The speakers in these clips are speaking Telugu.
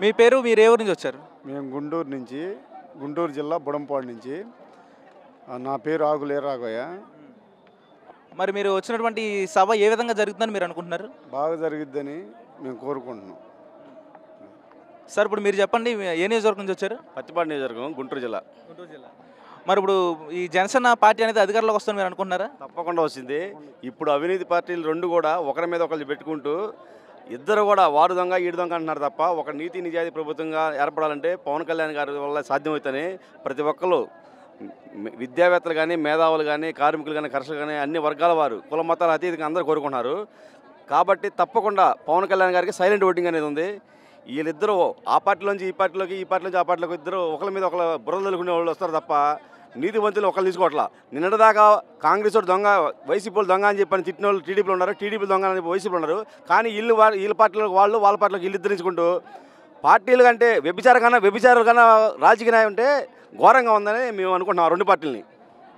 మీ పేరు మీరు ఏ ఊరు నుంచి వచ్చారు? మేము గుంటూరు నుంచి గుంటూరు జిల్లా బుడంపాడు నుంచి. నా పేరు ఆగులే రాఘవయ్య. మరి మీరు వచ్చినటువంటి ఈ సభ ఏ విధంగా జరుగుతుందని మీరు అనుకుంటున్నారు? బాగా జరిగిద్దని మేము కోరుకుంటున్నాం. సార్ ఇప్పుడు మీరు చెప్పండి ఏ నియోజకవర్గం నుంచి వచ్చారు? పత్తిపాడు నియోజకవర్గం గుంటూరు జిల్లా. గుంటూరు జిల్లా. మరి ఇప్పుడు ఈ జనసేన పార్టీ అనేది అధికారంలోకి వస్తుంది మీరు అనుకుంటున్నారా? తప్పకుండా వచ్చింది. ఇప్పుడు అవినీతి పార్టీలు రెండు కూడా ఒకరి మీద ఒకరు పెట్టుకుంటూ ఇద్దరు కూడా వారు దొంగ ఈడు దొంగ అంటున్నారు తప్ప ఒక నీతి నిజాయితీ ప్రభుత్వంగా ఏర్పడాలంటే పవన్ కళ్యాణ్ గారి వల్ల సాధ్యమవుతుందని ప్రతి ఒక్కరు విద్యావేత్తలు కానీ మేధావులు కానీ కార్మికులు కానీ కర్షకులు కానీ అన్ని వర్గాల వారు కుల మతాల అతీతంగా అందరూ కోరుకుంటున్నారు. కాబట్టి తప్పకుండా పవన్ కళ్యాణ్ గారికి సైలెంట్ ఓటింగ్ అనేది ఉంది. వీళ్ళిద్దరూ ఆ పార్టీలోంచి ఈ పార్టీలోకి ఈ పార్టీలోంచి ఆ పార్టీలోకి ఇద్దరు ఒకరి మీద ఒకరు బుర్రలు వాళ్ళు వస్తారు తప్ప నీతివంతులు ఒకళ్ళు తీసుకోవట్లా. నిన్నటిదాకా కాంగ్రెస్ దొంగ వైసీపీ వాళ్ళు దొంగ అని చెప్పని తిట్టిన వాళ్ళు టీడీపీలో ఉన్నారు. టీడీపీ దొంగ అని వైసీపీలో ఉన్నారు. కానీ వీళ్ళు వా- వీళ్ళ పార్టీలో వాళ్ళు వాళ్ళ పార్టీలోకి వీళ్ళు ఇద్దరించుకుంటూ పార్టీలు కంటే వ్యభిచారం కన్నా వ్యభిచారం కన్నా రాజకీయ న్యాయం ఉంటే ఘోరంగా ఉందని మేము అనుకుంటున్నాం ఆ రెండు పార్టీలని.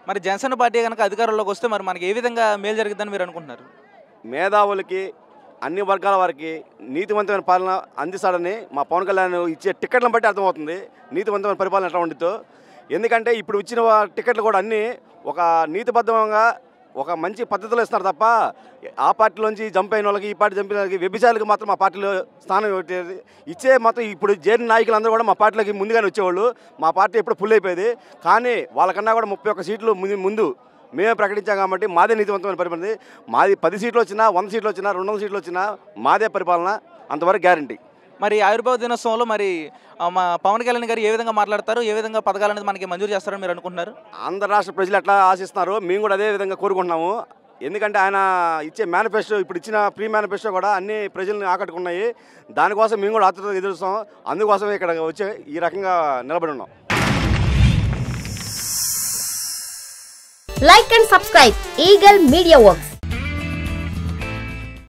మరి జనసేన పార్టీ కనుక అధికారంలోకి వస్తే మరి మనకి ఏ విధంగా మేలు జరుగుతుందని మీరు అనుకుంటున్నారు? మేధావులకి అన్ని వర్గాల వారికి నీతివంతమైన పాలన అందిస్తాడని మా పవన్ కళ్యాణ్ ఇచ్చే టికెట్లను బట్టి అర్థమవుతుంది. నీతివంతమైన పరిపాలన ఎట్లా ఉండిద్దో. ఎందుకంటే ఇప్పుడు ఇచ్చిన టికెట్లు కూడా అన్నీ ఒక నీతిబద్ధంగా ఒక మంచి పద్ధతిలో ఇస్తున్నారు తప్ప ఆ పార్టీలోంచి జంప్ అయిన వాళ్ళకి ఈ పార్టీ జంప్ అయిన వాళ్ళకి వ్యభిచారులకు మాత్రం మా పార్టీలో స్థానం ఇవ్వట్లేదు. ఇచ్చే మాత్రం ఇప్పుడు చేరిన నాయకులందరూ కూడా మా పార్టీలోకి ముందుగానే వచ్చేవాళ్ళు. మా పార్టీ ఎప్పుడు ఫుల్ అయిపోయేది. కానీ వాళ్ళకన్నా కూడా ముప్పై ఒక్క సీట్లు ముందు ముందు మేమే ప్రకటించాం కాబట్టి మాదే నీతివంతమైన పరిపాలన. మాది పది సీట్లు వచ్చినా వంద సీట్లు వచ్చినా రెండు వందల సీట్లు వచ్చినా మాదే పరిపాలన. అంతవరకు గ్యారంటీ. మరి ఆవిర్భావ దినోత్సవంలో మరి మా పవన్ కళ్యాణ్ గారు ఏ విధంగా మాట్లాడతారు? ఏ విధంగా పథకాలు అనేది మనకి మంజూరు చేస్తారని మీరు అనుకుంటున్నారు? ఆంధ్ర రాష్ట్ర ప్రజలు ఎట్లా ఆశిస్తున్నారు? మేము కూడా అదే విధంగా కోరుకుంటున్నాము. ఎందుకంటే ఆయన ఇచ్చే మేనిఫెస్టో ఇప్పుడు ఇచ్చిన ప్రీ మేనిఫెస్టో కూడా అన్ని ప్రజల్ని ఆకట్టుకున్నాయి. దానికోసం మేము కూడా ఆతృత ఎదురుస్తాం అందుకోసమే ఇక్కడ వచ్చి ఈ రకంగా నిలబడి ఉన్నాం. Like and subscribe. Eagle Media Works.